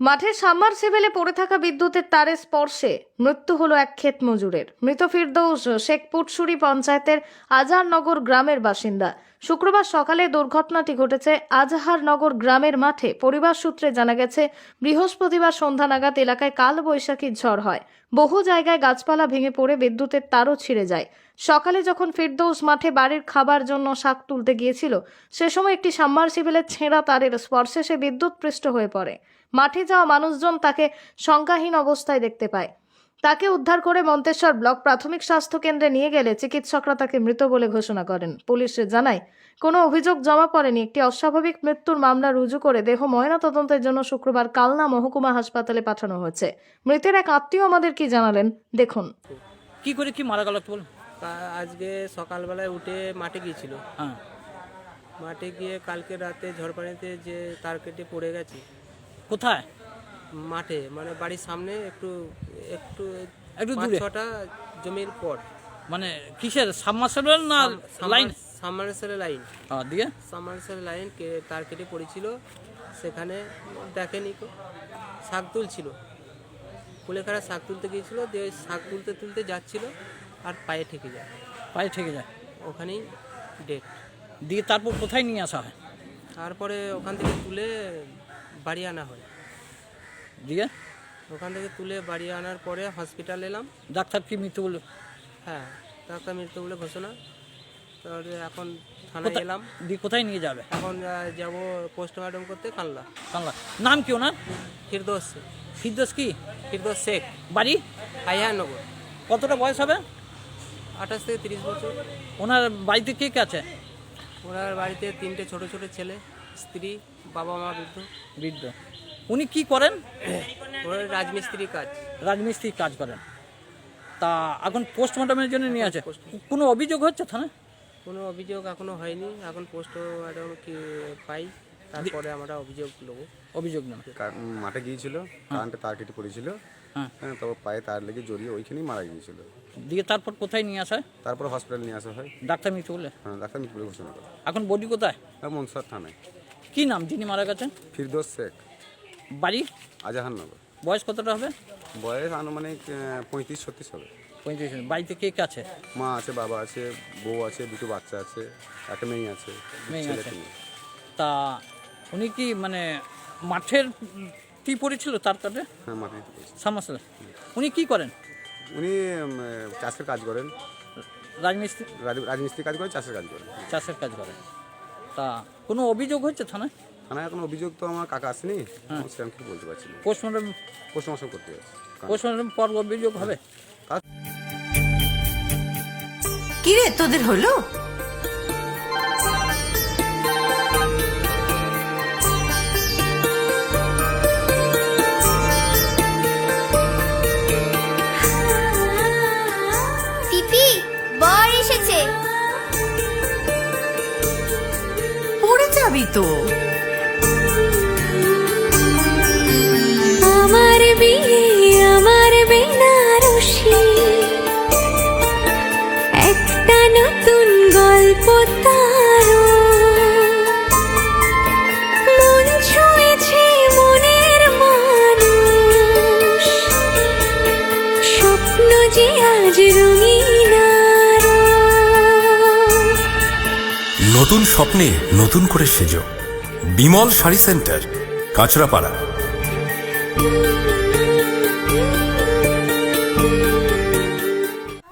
মাঠের সাবমার্সিবেলে পড়ে থাকা বিদ্যুতের তারের স্পর্শে মৃত্যু হলো এক ক্ষেত মজুরের। মৃত ফিরদৌস শেখ পুটসুরি পঞ্চায়েতের আজহারনগর গ্রামের বাসিন্দা। শুক্রবার সকালে দুর্ঘটনাটি ঘটেছে আজহারনগর গ্রামের মাঠে। পরিবার সূত্রে জানা গেছে, বৃহস্পতিবার সন্ধ্যা নাগাদ এলাকায় কাল বৈশাখীর ঝড় হয়। বহু জায়গায় গাছপালা ভেঙে পড়ে বিদ্যুতের তারও ছিঁড়ে যায়। সকালে যখন ফিরদৌস মাঠে বাড়ির খাবার জন্য শাক তুলতে গিয়েছিল, সে সময় একটি সাবমার্সিবেলের ছেঁড়া তারের স্পর্শে সে বিদ্যুৎ পৃষ্ঠ হয়ে পড়ে। মাঠে যাওয়া মানুষজন তাকে শঙ্কাহীন অবস্থায় দেখতে পায়। তাকে উদ্ধার করে মন্তেশ্বর ব্লক প্রাথমিক স্বাস্থ্য কেন্দ্রে নিয়ে গেলে চিকিৎসকরা তাকে মৃত বলে ঘোষণা করেন। পুলিশ জানায় কোনো অভিযোগ জমা পড়েনি। একটি অস্বাভাবিক মৃত্যুর মামলা রুজু করে দেহ ময়নাতদন্তের জন্য শুক্রবার কালনা মহকুমা হাসপাতালে পাঠানো হয়েছে। মৃতের এক আত্মীয় আমাদের কি জানালেন দেখুন। কি করে কি মারা গেল বলুন। আজকে সকালবেলায় উঠে মাঠে গিয়েছিল। হ্যাঁ। মাঠে গিয়ে কালকে রাতে ঝড় পানিতে যে তার কেটে পড়ে গেছে কোথায়? মাঠে মানে বাড়ির সামনে একটু একটু একটু দূরে? ছটা জমির পর। মানে কিসের সাবমার্সেবল না লাইন? সামারসেলের লাইন। হ্যাঁ দিয়ে? সামারসেলের লাইন কে- তার কেটে পড়েছিল সেখানে দেখেনি কো শাক তুলছিল। কুলেখাড়া শাক তুলতে গিয়েছিল দিয়ে ওই শাক তুলতে তুলতে যাচ্ছিল আর পায়ে ঠেকে যায়। পায়ে ঠেকে যায়? ওখানেই ডেট দিয়ে তারপর কোথায় নিয়ে আসা হয়? তারপরে ওখান থেকে তুলে বাড়ি আনা হয়। দিয়ে? ওখান থেকে তুলে বাড়ি আনার পরে হসপিটাল এলাম। ডাক্তার কি মৃত্যু বলল হ্যাঁ ডাক্তার মৃত্যু বলে ঘোষণা। তারপরে এখন থানায় এলাম। দিয়ে কোথায় নিয়ে যাবে? এখন যাব পোস্টমর্টম করতে কানলা। কানলা। নাম কি ওনার? ফিরদোস। ফিরদোস কি? ফিরদোস শেখ। বাড়ি? আইহানগর কতটা বয়স হবে? আঠাশ থেকে তিরিশ বছর। ওনার বাড়িতে কে কে আছে? ওনার বাড়িতে তিনটে ছোট ছোট ছেলে। স্ত্রী বাবা মা বৃদ্ধ। বৃদ্ধ। উনি কি করেন? রাজমিস্ত্রি কাজ। রাজমিস্ত্রি কাজ করেন। তা এখন পোস্টমর্টমের জন্য নিয়ে আছে। কোনো অভিযোগ হচ্ছে থানায়? কোনো অভিযোগ এখনও হয়নি। এখন পোস্টমর্টম কি পাই তারপরে আমরা অভিযোগ নেব। অভিযোগ উম, মাঠে গিয়েছিল কারেন্টে তার কেটে পড়েছিল। হ্যাঁ। হ্যাঁ তারপর পায়ে তার লেগে জড়িয়ে ওইখানেই মারা গিয়েছিল। দিয়ে তারপর কোথায় নিয়ে আসা? হয় তারপর হসপিটাল নিয়ে আসা হয়। ডাক্তার মৃত্যু বলে? হ্যাঁ ডাক্তার মৃত্যু বলে ঘোষণা করে। এখন বডি কোথায়? হ্যাঁ মনসার থানায়। কি নাম যিনি মারা গেছেন? ফিরদোস শেখ। বাড়ি? আজাহারনগর বয়স কতটা হবে? বয়স আনুমানিক পঁয়ত্রিশ ছত্রিশ হবে। পঁয়ত্রিশ বাড়িতে কে কে আছে? মা আছে বাবা আছে বউ আছে দুটো বাচ্চা আছে একটা মেয়ে আছে মেয়ে আছে। তা উনি কি মানে মাঠের কি পড়েছিল তার কাটে হ্যাঁ মাঠে। সামাসলে। উনি কি করেন? উনি চাষের কাজ করেন। রাজমিস্ত্রি রাজমিস্ত্রি কাজ করেন চাষের কাজ করেন। চাষের কাজ করেন। তা কোনো অভিযোগ হচ্ছে থানায়? থানায় এখন অভিযোগ তো আমার কাকা আসেনি। আমি সেরকম কিছু বলতে পারছি না। পোস্টমর্টম পোস্টমর্টম করতে যাচ্ছি। পোস্টমর্টম পর অভিযোগ হবে। কিরে তোদের হলো? পড়ে নতুন স্বপ্নে নতুন করে সেজো। Bimal sari centre, Kanchrapara.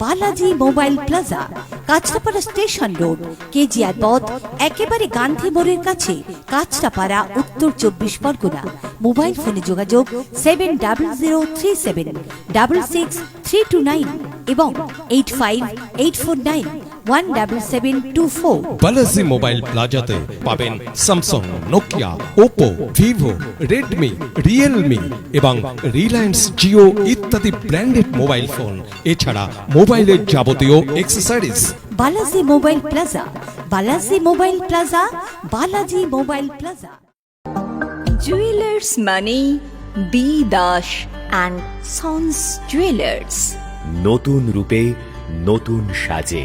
Balaji mobile plaza, Kanchrapara station road, KGR পথ, একেবারে গান্ধী মোড়ের কাছে, কাঁচরাপাড়া, উত্তর চব্বিশ পরগনা। মোবাইল ফোনে যোগাযোগ seven double zero three seven, double six three two nine এবং eight five eight four nine. One double seven two four Balaji mobile প্লাজাতে পাবেন Samsung Nokia Oppo Vivo Redmi Realme এবং রিলায়েন্স জিও ইত্যাদি ব্র্যান্ডেড মোবাইল ফোন এছাড়া মোবাইলের যাবতীয় accessories Balaji mobile plaza Balaji mobile plaza Balaji mobile plaza jewellers মানে B Das and sons jewellers নতুন রূপে নতুন সাজে।